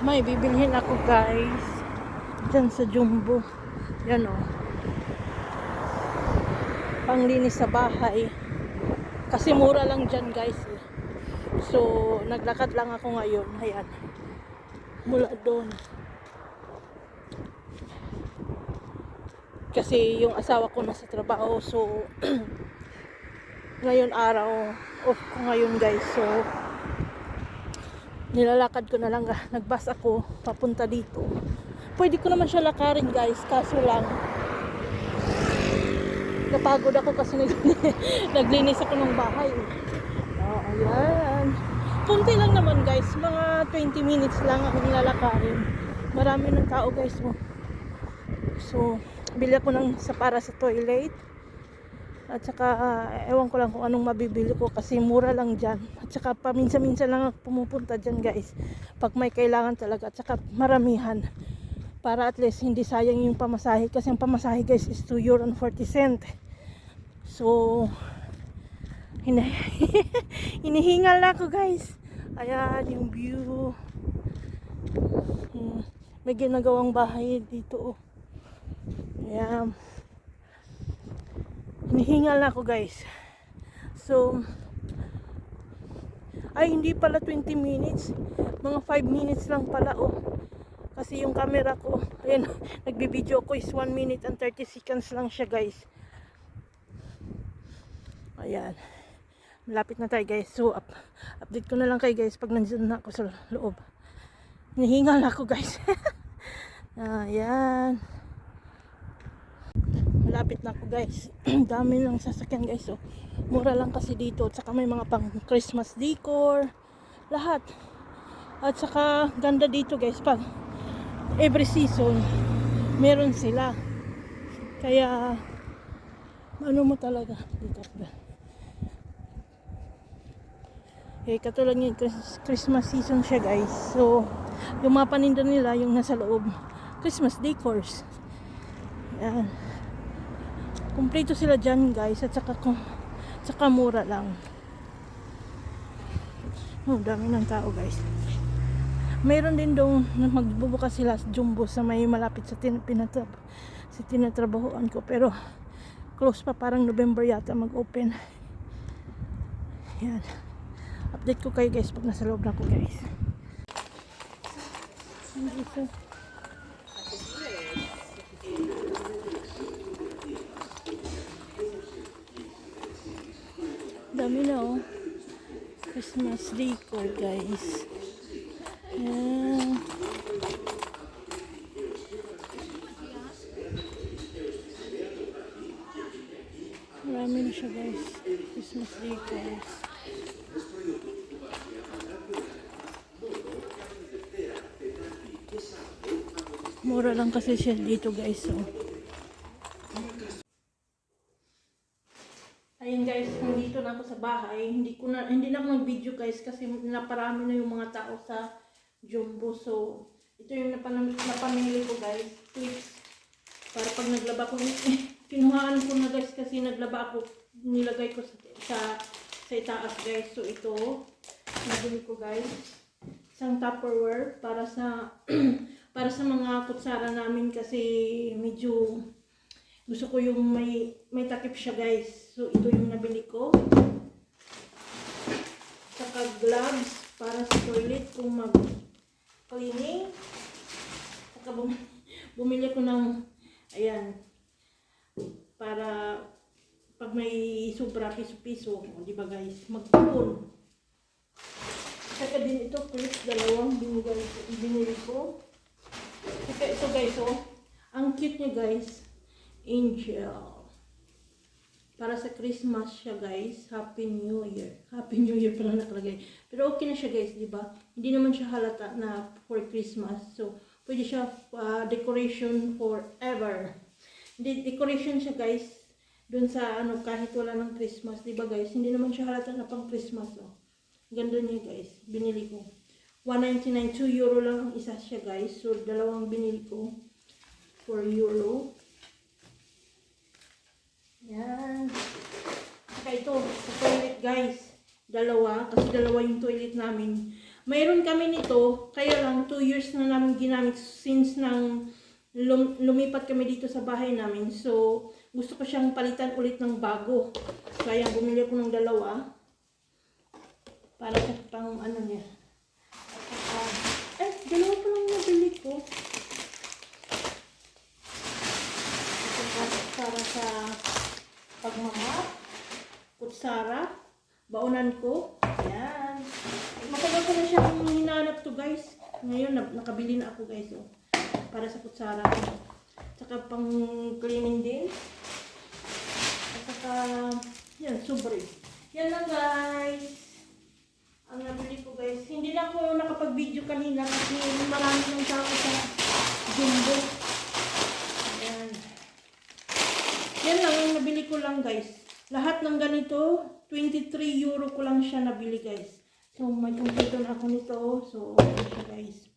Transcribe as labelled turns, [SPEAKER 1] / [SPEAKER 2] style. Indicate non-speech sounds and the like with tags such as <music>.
[SPEAKER 1] May bibilhin ako guys. Diyan sa Jumbo. Yan o. Panglinis sa bahay. Kasi mura lang dyan guys. eh. So, naglakad lang ako ngayon. Ayan. Mula doon. Kasi yung asawa ko nasa trabaho. So, <clears throat> ngayon araw. Off ko ngayon guys. So, nilalakad ko na lang <laughs> nagbas ako papunta dito. Pwede ko naman siya lakarin guys kaso lang napagod ako kasi nag <laughs> naglinis ako ng bahay. Oh, ayan. Kunti lang naman guys mga 20 minutes lang ako nilalakarin. Marami ng tao guys oh. so bili ako ng sa para sa toilet at saka, ah, ewan ko lang kung anong mabibili ko kasi mura lang dyan. At saka, paminsan-minsan lang ako pumupunta dyan guys. Pag may kailangan talaga. At saka, maramihan. Para at least hindi sayang yung pamasahe. Kasi ang pamasahe guys is 2 euro and 40 cent. So, <laughs> hinihingal na ako guys. Ayan, yung view. Hmm, May ginagawang bahay dito. oh. Ayan. Hinihingal na ako guys. So, ay hindi pala 20 minutes. Mga 5 minutes lang pala oh. Kasi yung camera ko, <laughs> ayan, nagbibideo ko is 1 minute and 30 seconds lang siya guys. Ayan. Malapit na tayo guys. So, up, update ko na lang kayo guys pag nandiyan na ako sa loob. Hinihingal na ako guys. <laughs> Ayan. Malapit na ako guys. <clears throat> Dami ng sasakyan guys. So, mura lang kasi dito. At saka may mga pang Christmas decor. Lahat. At saka ganda dito guys. Pag every season, meron sila. Kaya, ano mo talaga. Dito. Eh, katulad ng Chris- Christmas season siya guys. So, yung mga paninda nila, yung nasa loob, Christmas decors. Yan. Kumpleto sila dyan guys at saka, saka mura lang. Oh, dami ng tao guys. Mayroon din na magbubukas sila sa Jumbo sa may malapit sa tin pinatrab sa tinatrabahoan ko pero close pa parang November yata mag-open. Yan. Update ko kayo guys pag nasa loob na ako guys. Dito. Dami na oh. Christmas decor guys. Ayan. Marami na siya guys. Christmas decors. Mura lang kasi siya dito guys. So. Ayun guys, nandito na ako sa bahay. Hindi ko na hindi na ako nag-video guys kasi naparami na yung mga tao sa Jumbo. So, ito yung napanam- napamili ko guys. Clips. Para pag naglaba ko, <laughs> kinuhaan ko na guys kasi naglaba ako, nilagay ko sa, sa, sa itaas guys. So, ito, nabili ko guys. Isang Tupperware para sa <clears throat> para sa mga kutsara namin kasi medyo gusto ko yung may may takip siya guys. So ito yung nabili ko. Saka gloves para sa toilet kung mag cleaning. Saka bum <laughs> bumili ko ng ayan para pag may sobra piso-piso, o, di ba guys, magpupon. Saka din ito, clips, dalawang binigay, binili ko. Saka ito guys, oh, ang cute niya guys. Angel. Para sa Christmas siya guys. Happy New Year. Happy New Year pala nakalagay. Pero okay na siya guys, di ba? Hindi naman siya halata na for Christmas. So, pwede siya uh, decoration forever. De- decoration siya guys. Doon sa ano, kahit wala ng Christmas, di ba guys? Hindi naman siya halata na pang Christmas. Oh. Ganda niya guys. Binili ko. 199, 2 euro lang ang isa siya guys. So, dalawang binili ko. 4 euro. Yan. Saka ito, sa toilet guys. Dalawa. Kasi dalawa yung toilet namin. Mayroon kami nito, kaya lang 2 years na namin ginamit since nang lum- lumipat kami dito sa bahay namin. So, gusto ko siyang palitan ulit ng bago. Kaya bumili ako ng dalawa. Para sa pang ano niya. Eh, dalawa pa lang nabili ko. Para sa pagmamap, kutsara, baunan ko. Ayan. Matagal ko na siyang hinanap to guys. Ngayon, na- nakabili na ako guys. Oh, para sa kutsara ko. Tsaka pang cleaning din. At saka, yan, sobre. Yan lang guys. Ang nabili ko guys. Hindi na ako nakapag-video kanina kasi marami ng tao sa Jumbo. Ayan. Yan lang ang nabili ko lang guys. Lahat ng ganito, 23 euro ko lang siya nabili guys. So may kumpleto na ako nito. So, siya guys.